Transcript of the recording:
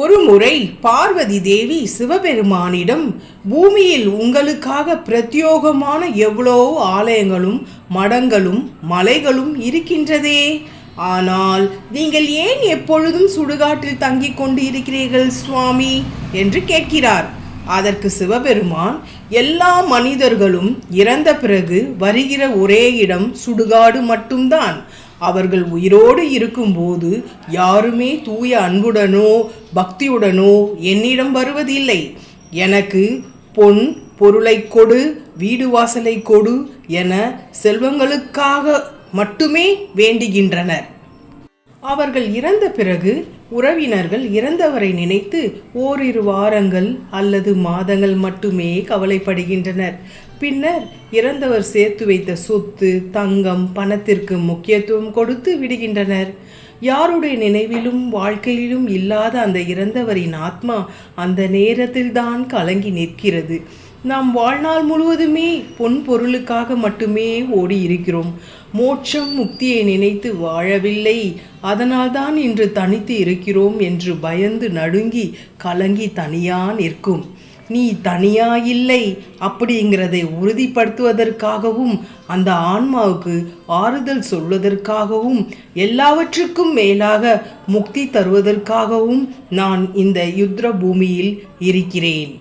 ஒரு முறை பார்வதி தேவி சிவபெருமானிடம் பூமியில் உங்களுக்காக பிரத்யோகமான எவ்வளோ ஆலயங்களும் மடங்களும் மலைகளும் இருக்கின்றதே. ஆனால் நீங்கள் ஏன் எப்பொழுதும் சுடுகாட்டில் தங்கிக் கொண்டு இருக்கிறீர்கள் சுவாமி என்று கேட்கிறார். அதற்கு சிவபெருமான் எல்லா மனிதர்களும் இறந்த பிறகு வருகிற ஒரே இடம் சுடுகாடு மட்டும்தான். அவர்கள் உயிரோடு இருக்கும்போது யாருமே தூய அன்புடனோ பக்தியுடனோ என்னிடம் வருவதில்லை. எனக்கு பொன் பொருளை கொடு வீடு வாசலை கொடு என செல்வங்களுக்காக மட்டுமே வேண்டுகின்றனர். அவர்கள் இறந்த பிறகு உறவினர்கள் இறந்தவரை நினைத்து ஓரிரு வாரங்கள் அல்லது மாதங்கள் மட்டுமே கவலைப்படுகின்றனர். பின்னர் இறந்தவர் சேர்த்து வைத்த சொத்து தங்கம் பணத்திற்கு முக்கியத்துவம் கொடுத்து விடுகின்றனர். யாருடைய நினைவிலும் வாழ்க்கையிலும் இல்லாத அந்த இறந்தவரின் ஆத்மா அந்த நேரத்தில்தான் கலங்கி நிற்கிறது. நாம் வாழ்நாள் முழுவதுமே பொன் பொருளுக்காக மட்டுமே ஓடி இருக்கிறோம் மோட்சம் முக்தியை நினைத்து வாழவில்லை. அதனால்தான் இன்று தனித்து இருக்கிறோம் என்று பயந்து நடுங்கி கலங்கி தனியா நிற்கும். நீ தனியா இல்லை அப்படிங்கிறதை உறுதிப்படுத்துவதற்காகவும் அந்த ஆன்மாவுக்கு ஆறுதல் சொல்வதற்காகவும் எல்லாவற்றுக்கும் மேலாக முக்தி தருவதற்காகவும் நான் இந்த யுத்ர பூமியில் இருக்கிறேன்.